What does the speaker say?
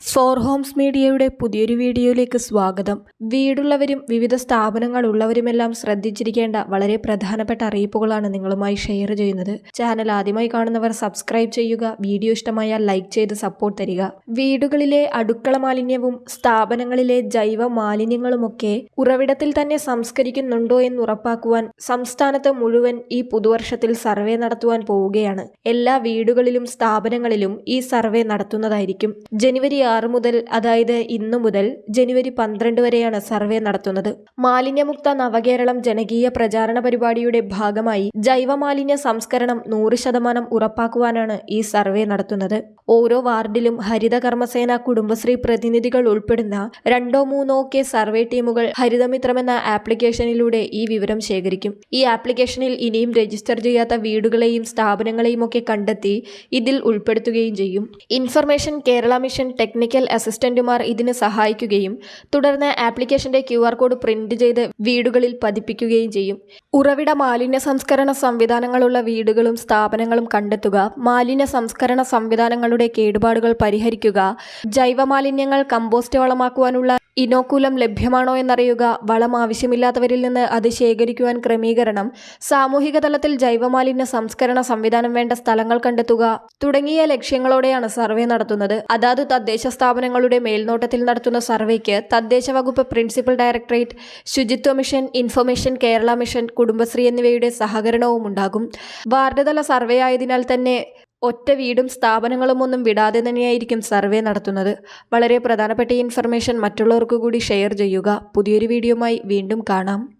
Four Holmes മീഡിയയുടെ പുതിയൊരു വീഡിയോയിലേക്ക് സ്വാഗതം. വീടുള്ളവരും വിവിധ സ്ഥാപനങ്ങൾ സ്ഥാപനങ്ങളുള്ളവരുമെല്ലാം ശ്രദ്ധിച്ചിരിക്കേണ്ട വളരെ പ്രധാനപ്പെട്ട അറിയിപ്പുകളാണ് നിങ്ങളുമായി ഷെയർ ചെയ്യുന്നത്. ചാനൽ ആദ്യമായി കാണുന്നവർ സബ്സ്ക്രൈബ് ചെയ്യുക വീഡിയോ ഇഷ്ടമായാൽ ലൈക്ക് ചെയ്ത് സപ്പോർട്ട് തരിക. വീടുകളിലെ അടുക്കള മാലിന്യവും സ്ഥാപനങ്ങളിലെ ജൈവ മാലിന്യങ്ങളുമൊക്കെ ഉറവിടത്തിൽ തന്നെ സംസ്കരിക്കുന്നുണ്ടോ എന്ന് ഉറപ്പാക്കുവാൻ സംസ്ഥാനത്ത് മുഴുവൻ ഈ പുതുവർഷത്തിൽ സർവേ നടത്തുവാൻ പോവുകയാണ്. എല്ലാ വീടുകളിലും സ്ഥാപനങ്ങളിലും ഈ സർവേ നടത്തുന്നതായിരിക്കും. ജനുവരി ആറ് മുതൽ അതായത് ഇന്നു മുതൽ ജനുവരി പന്ത്രണ്ട് വരെയാണ് സർവേ നടത്തുന്നത്. മാലിന്യമുക്ത നവകേരളം ജനകീയ പ്രചാരണ പരിപാടിയുടെ ഭാഗമായി ജൈവമാലിന്യ സംസ്കരണം നൂറ് ശതമാനം ഉറപ്പാക്കുവാനാണ് ഈ സർവേ നടത്തുന്നത്. ഓരോ വാർഡിലും ഹരിത കർമ്മസേന കുടുംബശ്രീ പ്രതിനിധികൾ ഉൾപ്പെടുന്ന രണ്ടോ മൂന്നോ കെ സർവേ ടീമുകൾ ഹരിതമിത്രം എന്ന ആപ്ലിക്കേഷനിലൂടെ ഈ വിവരം ശേഖരിക്കും. ഈ ആപ്ലിക്കേഷനിൽ ഇനിയും രജിസ്റ്റർ ചെയ്യാത്ത വീടുകളെയും സ്ഥാപനങ്ങളെയും ഒക്കെ കണ്ടെത്തി ഇതിൽ ഉൾപ്പെടുത്തുകയും ചെയ്യും. ഇൻഫർമേഷൻ കേരള മിഷൻ ടെക്നിക്കൽ അസിസ്റ്റന്റുമാർ ഇതിന് സഹായിക്കുകയും തുടർന്ന് ആപ്ലിക്കേഷന്റെ ക്യു ആർ കോഡ് പ്രിന്റ് ചെയ്ത് വീടുകളിൽ പതിപ്പിക്കുകയും ചെയ്യും. ഉറവിട മാലിന്യ സംസ്കരണ സംവിധാനങ്ങളുള്ള വീടുകളും സ്ഥാപനങ്ങളും കണ്ടെത്തുക മാലിന്യ സംസ്കരണ സംവിധാനങ്ങളുടെ കേടുപാടുകൾ പരിഹരിക്കുക ജൈവമാലിന്യങ്ങൾ കമ്പോസ്റ്റ് വളമാക്കുവാനുള്ള ഇനോക്കുലം ലഭ്യമാണോ എന്നറിയുക വളം ആവശ്യമില്ലാത്തവരിൽ നിന്ന് അത് ശേഖരിക്കുവാൻ ക്രമീകരണം സാമൂഹിക തലത്തിൽ ജൈവമാലിന്യ സംസ്കരണ സംവിധാനം വേണ്ട സ്ഥലങ്ങൾ കണ്ടെത്തുക തുടങ്ങിയ ലക്ഷ്യങ്ങളോടെയാണ് സർവേ നടത്തുന്നത്. അതാത് തദ്ദേശ സ്ഥാപനങ്ങളുടെ മേൽനോട്ടത്തിൽ നടത്തുന്ന സർവേക്ക് തദ്ദേശ വകുപ്പ് principal directorate Suchitwa mission information Kerala mission Kudumbashree എന്നിവയുടെ സഹകരണവും ഉണ്ടാകും വാർഡ് തല സർവേ ആയതിനാൽ തന്നെ ഒറ്റ വീടും സ്ഥാപനങ്ങളും ഒന്നും വിടാതെ തന്നെയായിരിക്കും സർവേ നടത്തുന്നത്. വളരെ പ്രധാനപ്പെട്ട ഇൻഫർമേഷൻ മറ്റുള്ളവർക്ക് കൂടി ഷെയർ ചെയ്യുക. പുതിയൊരു വീഡിയോയുമായി വീണ്ടും കാണാം.